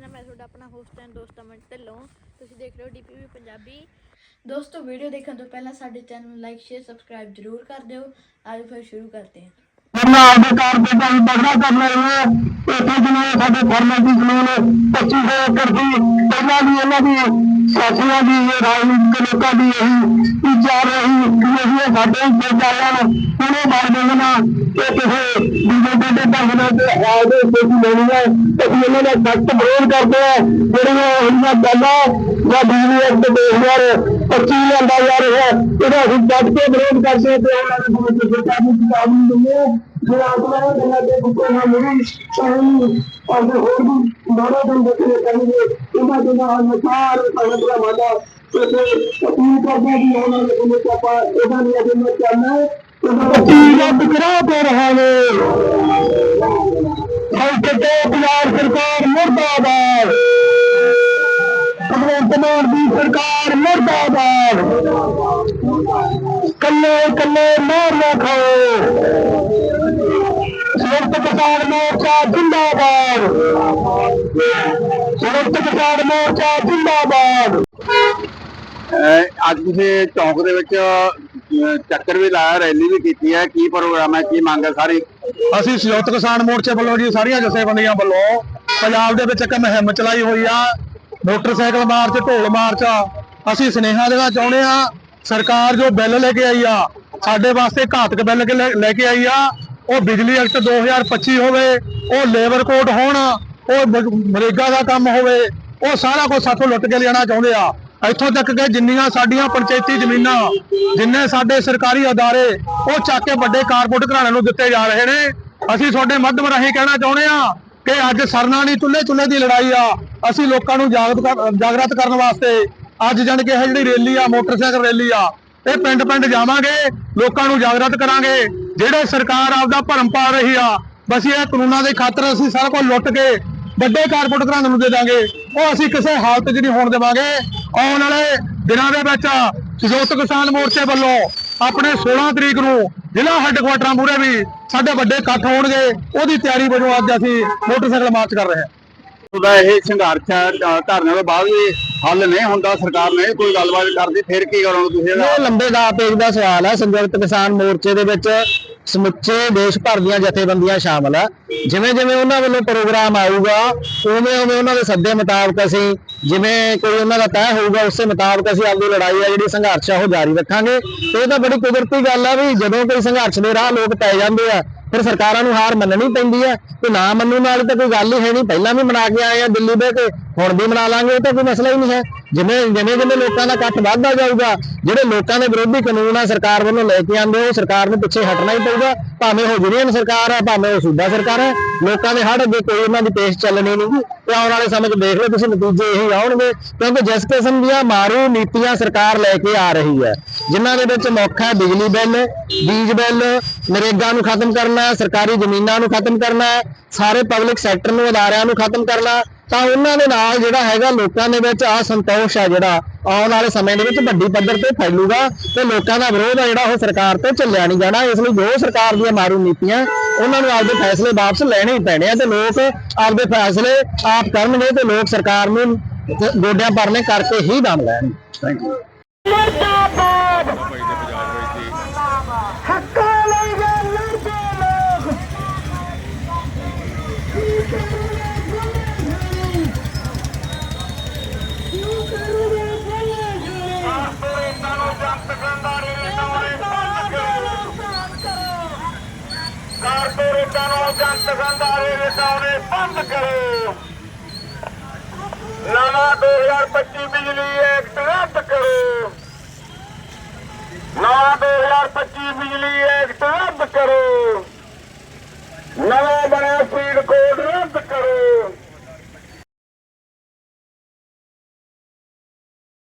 ਮੈਂ ਤੁਹਾਡਾ ਆਪਣਾ ਹੋਸਟ ਐਂਡ ਦੋਸਤਾਂ ਮਿੰਟ ਢਿੱਲੋਂ ਤੁਸੀਂ ਦੇਖ ਰਹੇ ਹੋ ਡੀਪੀਵੀ ਪੰਜਾਬੀ। ਦੋਸਤੋ ਵੀਡੀਓ ਦੇਖਣ ਤੋਂ ਪਹਿਲਾਂ ਸਾਡੇ ਚੈਨਲ ਨੂੰ ਲਾਈਕ ਸ਼ੇਅਰ ਸਬਸਕ੍ਰਾਈਬ ਜ਼ਰੂਰ ਕਰ ਦਿਓ। ਅੱਜ ਫਿਰ ਸ਼ੁਰੂ ਕਰਦੇ ਹਾਂ। ਉਹਨਾਂ ਆਪਦੇ ਕਾਰ ਦੇ ਤਾਂ ਕਰ ਰਹੇ ਨੇ। ਇੱਥੇ ਜਿਵੇਂ ਸਾਡੇ ਫਾਰਮੈਲਿਟੀ ਜ਼ਮੀਨ 25 ਏਕੜ ਦੀ ਪਹਿਲਾਂ ਵੀ ਇਹਨਾਂ ਦੀ ਸਾਥੀਆਂ ਦੀ ਇਹ ਰਾਜਨੀਤਿਕ ਲੋਕਾਂ ਦੀ ਇਹੀ ਵਿਚਾਰ ਰਹੀ ਕਿ ਅਸੀਂ ਸਾਡੇ ਵਿਚਾਰਾਂ ਉਹਨੇ ਮਾਰ ਦੇਣਾ ਕਿ ਕਿਸੇ ਬੀਜੇਪੀ ਦੇ ਢੰਗ ਨਾਲ ਤੇ ਹਾਲ ਦੇ ਲੈਣੀ ਹੈ ਅਸੀਂ ਇਹਨਾਂ ਦਾ ਸਖਤ ਵਿਰੋਧ ਕਰਦੇ ਆ ਜਿਹੜੀਆਂ ਇਹਨਾਂ ਗੱਲਾਂ ਜਾਂ ਬਿਜਲੀ ਐਕਟ 2025 ਲਿਆਂਦਾ ਜਾ ਰਿਹਾ, ਇਹਦਾ ਅਸੀਂ ਡਟ ਕੇ ਵਿਰੋਧ ਕਰਦੇ ਤੇ ਉਹਨਾਂ ਦੇ ਸਰਕਾਰ ਨੂੰ ਚੇਤਾਵਨੀ ਦਿੰਦੇ। ਹਾਂ ਜਿਹੜਾ ਆਪਣਾ ਗੱਲਾਂ ਦੇ ਬੁੱਕੇ ਨਾਲ ਮੇਰੀ ਸ਼ਾਹੀ ਔਰ ਹੋਰ ਵੀ ਮਾੜਾ ਦਿਨ ਦੇਖੇ ਕਰਨਗੇ ਇਹਨਾਂ ਦੇ ਨਾਲ ਨਸਾਰ ਸੰਗਤ ਮਾਦਾ ਤੇ ਅਪੀਲ ਕਰਦੇ ਹਾਂ ਉਹਨਾਂ ਦੇ ਕੋਲ ਆਪਾਂ ਇਹਦਾ ਨਹੀਂ ਅਜੇ ਮੈਂ ਚੱਲਣਾ ਹੈ ਕੀ ਰੱਦ ਕਰਾ ਦੇ ਰਹਾ ਪੰਜਾਬ ਸਰਕਾਰ ਮੁਰਦਾਬਾਦ। ਭਗਵੰਤ ਮਾਨ ਦੀ ਸਰਕਾਰ ਮੁਰਦਾਬਾਦ। ਕੱਲੇ ਕੱਲੇ ਮਾਰ ਨਾ ਖਾਓ। ਕਿਸਾਨ ਮੋਰਚਾ ਜਿੰਦਾਬਾਦ। ਸੰਯੁਕਤ ਕਿਸਾਨ ਮੋਰਚਾ ਜਿੰਦਾਬਾਦ। ਅੱਜ ਤੁਸੀਂ ਚੌਂਕ ਦੇ ਵਿੱਚ ਚੱਕਰ ਵੀ ਲਾਇਆ ਰੈਲੀ ਵੀ ਕੀਤੀ ਹੈ। ਕੀ ਪ੍ਰੋਗਰਾਮ ਹੈ ਕੀ ਮੰਗ ਹੈ ਸਾਰੀ? ਅਸੀਂ ਸੰਯੁਕਤ ਕਿਸਾਨ ਮੋਰਚੇ ਵੱਲੋਂ ਜੀ ਸਾਰੀਆਂ ਜਥੇਬੰਦੀਆਂ ਵੱਲੋਂ ਪੰਜਾਬ ਦੇ ਵਿੱਚ ਇੱਕ ਮੁਹਿੰਮ ਚਲਾਈ ਹੋਈ ਆ। ਮੋਟਰਸਾਈਕਲ ਮਾਰਚ ਢੋਲ ਮਾਰਚ। ਅਸੀਂ ਸੁਨੇਹਾ ਦੇਣਾ ਚਾਹੁੰਦੇ ਆ ਸਰਕਾਰ ਜੋ ਬਿੱਲ ਲੈ ਕੇ ਆਈ ਆ ਸਾਡੇ ਵਾਸਤੇ ਘਾਤਕ ਬਿੱਲ ਲੈ ਕੇ ਆਈ ਆ। ਉਹ ਬਿਜਲੀ ਐਕਟ 2025 ਹੋਵੇ, ਉਹ ਲੇਬਰ ਕੋਡ ਹੋਣ, ਉਹ ਮਰੇਗਾ ਦਾ ਕੰਮ ਹੋਵੇ, ਉਹ ਸਾਰਾ ਕੁਝ ਸਾਥੋਂ ਲੁੱਟ ਕੇ ਲੈਣਾ ਚਾਹੁੰਦੇ ਆ। ਇੱਥੋਂ ਤੱਕ ਕਿ ਜਿੰਨੀਆਂ ਸਾਡੀਆਂ ਪੰਚਾਇਤੀ ਜ਼ਮੀਨਾਂ, ਜਿੰਨੇ ਸਾਡੇ ਸਰਕਾਰੀ ਅਦਾਰੇ, ਉਹ ਚੱਕ ਕੇ ਵੱਡੇ ਕਾਰਪੋਰੇਟ ਘਰਾਣਿਆਂ ਨੂੰ ਦਿੱਤੇ ਜਾ ਰਹੇ ਨੇ। ਅਸੀਂ ਤੁਹਾਡੇ ਮਾਧਿਅਮ ਰਾਹੀਂ ਕਹਿਣਾ ਚਾਹੁੰਦੇ ਆ ਕਿ ਅੱਜ ਸਰਨਾ ਨਹੀਂ ਚੁੱਲ੍ਹੇ ਚੁੱਲ੍ਹੇ ਦੀ ਲੜਾਈ ਆ। ਅਸੀਂ ਲੋਕਾਂ ਨੂੰ ਜਾਗਰਤ ਜਾਗਰਤ ਕਰਨ ਵਾਸਤੇ ਅੱਜ ਜਾਣੀ ਕਿ ਇਹ ਜਿਹੜੀ ਰੈਲੀ ਆ, ਮੋਟਰਸਾਈਕਲ ਰੈਲੀ ਆ, ਇਹ ਪਿੰਡ ਪਿੰਡ ਜਾਵਾਂਗੇ, ਲੋਕਾਂ ਨੂੰ ਜਾਗਰਤ ਕਰਾਂਗੇ। ਜਿਹੜੇ ਸਰਕਾਰ ਆਪਦਾ ਭਰਮ ਪਾ ਰਹੀ ਆ, ਬਸ ਇਹ ਕਾਨੂੰਨਾਂ ਦੇ ਖਾਤਰ ਅਸੀਂ ਸਾਰਾ ਕੁਝ ਲੁੱਟ ਕੇ ਵੱਡੇ ਕਾਰਪੋਰੇਟ ਘਰਾਣਿਆਂ ਨੂੰ ਦੇ ਦਾਂਗੇ। ਉਹ ਅਸੀਂ ਕਿਸੇ ਹਾਲਤ 'ਚ ਨਹੀਂ ਹੋਣ ਦੇਵਾਂਗੇ। ਆਉਣ ਵਾਲੇ ਦਿਨਾਂ ਦੇ ਵਿੱਚ ਸੰਯੁਕਤ ਕਿਸਾਨ ਮੋਰਚੇ ਵੱਲੋਂ ਆਪਣੇ 16 ਤਰੀਕ ਨੂੰ ਜ਼ਿਲ੍ਹਾ ਹੈੱਡਕੁਆਟਰਾਂ ਮੂਹਰੇ ਵੀ ਸਾਡੇ ਵੱਡੇ ਇਕੱਠ ਹੋਣਗੇ। ਉਹਦੀ ਤਿਆਰੀ ਵਜੋਂ ਅੱਜ ਅਸੀਂ ਮੋਟਰਸਾਈਕਲ ਮਾਰਚ ਕਰ ਰਹੇ ਹਾਂ। ਉਹਦਾ ਇਹ ਸੰਘਰਸ਼ ਧਰਨੇ ਤੋਂ ਬਾਅਦ ਵੀ ਹੱਲ ਨਹੀਂ ਹੁੰਦਾ, ਸਰਕਾਰ ਨੇ ਕੋਈ ਗੱਲਬਾਤ ਕਰਦੀ, ਫਿਰ ਕੀ ਕਰੋਗੇ ਤੁਸੀਂ ਇਹ ਲੰਬੇ ਦਾ ਪੇਜ ਦਾ ਸਵਾਲ ਹੈ ਸੰਯੁਕਤ ਕਿਸਾਨ ਮੋਰਚੇ ਦੇ ਵਿੱਚ ਸਮੁੱਚੇ ਦੇਸ਼ ਭਰ ਦੀਆਂ ਜਥੇਬੰਦੀਆਂ ਸ਼ਾਮਲ ਹੈ। ਜਿਵੇਂ ਜਿਵੇਂ ਉਹਨਾਂ ਵੱਲੋਂ ਪ੍ਰੋਗਰਾਮ ਆਊਗਾ, ਉਵੇਂ ਉਵੇਂ ਉਹਨਾਂ ਦੇ ਸੱਦੇ ਮੁਤਾਬਕ ਅਸੀਂ, ਜਿਵੇਂ ਕੋਈ ਉਹਨਾਂ ਦਾ ਤੈਅ ਹੋਊਗਾ, ਉਸੇ ਮੁਤਾਬਕ ਅਸੀਂ ਆਪਣੀ ਲੜਾਈ ਆ ਜਿਹੜੀ ਸੰਘਰਸ਼ ਆ, ਉਹ ਜਾਰੀ ਰੱਖਾਂਗੇ। ਇਹ ਤਾਂ ਬੜੀ ਕੁਦਰਤੀ ਗੱਲ ਆ ਵੀ ਜਦੋਂ ਕੋਈ ਸੰਘਰਸ਼ ਦੇ ਰਾਹ ਲੋਕ ਪੈ ਜਾਂਦੇ ਆ ਫਿਰ ਸਰਕਾਰਾਂ ਨੂੰ ਹਾਰ ਮੰਨਣੀ ਪੈਂਦੀ ਹੈ ਤੇ ਨਾ ਮੰਨਣ ਵਾਲੀ ਤਾਂ ਕੋਈ ਗੱਲ ਹੀ ਹੈ ਨਹੀਂ। ਪਹਿਲਾਂ ਵੀ ਮਨਾ ਕੇ ਆਏ ਆ ਦਿੱਲੀ ਦੇ ਤੇ ਹੁਣ ਵੀ ਮਨਾ ਲਾਂਗੇ, ਇਹ ਤਾਂ ਕੋਈ ਮਸਲਾ ਹੀ ਨਹੀਂ ਹੈ। ਜਿਵੇਂ ਜਿਵੇਂ ਜਿਵੇਂ ਲੋਕਾਂ ਦਾ ਇਕੱਠ ਵੱਧਦਾ ਜਾਊਗਾ, ਜਿਹੜੇ ਲੋਕਾਂ ਦੇ ਵਿਰੋਧੀ ਕਾਨੂੰਨ ਆ ਸਰਕਾਰ ਵੱਲੋਂ ਲੈ ਕੇ ਆਉਂਦੇ ਉਹ ਸਰਕਾਰ ਨੂੰ ਪਿੱਛੇ ਹਟਣਾ ਹੀ ਪਊਗਾ। ਭਾਵੇਂ ਉਹ ਯੂਨੀਅਨ ਸਰਕਾਰ ਹੈ ਭਾਵੇਂ ਉਹ ਸੂਬਾ ਸਰਕਾਰ ਹੈ ਲੋਕਾਂ ਦੇ ਹੜ ਅੱਗੇ ਕੋਈ ਉਹਨਾਂ ਦੀ ਪੇਸ਼ ਚੱਲਣੀ ਨਹੀਂ ਤੇ ਆਉਣ ਵਾਲੇ ਸਮੇਂ 'ਚ ਦੇਖ ਲਓ ਤੁਸੀਂ ਨਤੀਜੇ ਇਹੀ ਆਉਣਗੇ, ਕਿਉਂਕਿ ਜਿਸ ਕਿਸਮ ਦੀਆਂ ਮਾਰੂ ਨੀਤੀਆਂ ਸਰਕਾਰ ਲੈ ਕੇ ਆ ਰਹੀ ਹੈ, ਜਿਨ੍ਹਾਂ ਦੇ ਵਿੱਚ ਮੁੱਖ ਹੈ ਬਿਜਲੀ ਬਿੱਲ, ਬੀਜ ਬਿੱਲ, ਨਰੇਗਾ ਨੂੰ ਖਤਮ ਕਰਨਾ, ਸਰਕਾਰੀ ਜ਼ਮੀਨਾਂ ਨੂੰ ਖਤਮ ਕਰਨਾ, ਸਾਰੇ ਪਬਲਿਕ ਸੈਕਟਰ ਨੂੰ, ਅਦਾਰਿਆਂ ਨੂੰ ਖਤਮ ਕਰਨਾ ਤਾਂ ਉਹਨਾਂ ਦੇ ਨਾਲ ਜਿਹੜਾ ਹੈਗਾ ਲੋਕਾਂ ਦੇ ਵਿੱਚ ਅਸੰਤੋਸ਼ ਹੈ ਜਿਹੜਾ ਆਉਣ ਵਾਲੇ ਸਮੇਂ ਦੇ ਵਿੱਚ ਵੱਡੀ ਪੱਧਰ ਤੇ ਫੈਲੂਗਾ ਤੇ ਲੋਕਾਂ ਦਾ ਵਿਰੋਧ ਹੈ ਜਿਹੜਾ ਉਹ ਸਰਕਾਰ ਤੇ ਚੱਲਿਆ ਨਹੀਂ ਜਾਣਾ। ਇਸ ਲਈ ਜੋ ਸਰਕਾਰ ਦੀਆਂ ਮਾਰੂ ਨੀਤੀਆਂ, ਉਹਨਾਂ ਨੂੰ ਆਪਦੇ ਫੈਸਲੇ ਵਾਪਸ ਲੈਣੇ ਹੀ ਪੈਣੇ ਆ ਤੇ ਲੋਕ ਆਪਦੇ ਫੈਸਲੇ ਆਪ ਕਰਨਗੇ ਤੇ ਲੋਕ ਸਰਕਾਰ ਨੂੰ ਗੋਡਿਆਂ ਪਰਨੇ ਕਰਕੇ ਹੀ ਦਮ ਲੈਣਗੇ। ਥੈਂਕ ਯੂ ਕਾਰਪੋਰੇਟਾਂ ਨੂੰ ਜਨਤ ਸੰਦਾਰੇ ਰਟਾਉਣੇ ਬੰਦ ਕਰੋ। ਨਵਾਂ 2025 ਬਿਜਲੀ ਐਕਟ ਰੱਦ ਕਰੋ। ਨਵਾਂ 2025 ਬਿਜਲੀ ਐਕਟ ਰੱਦ ਕਰੋ। ਨਵਾਂ ਬਣਿਆ ਫਰੀਡ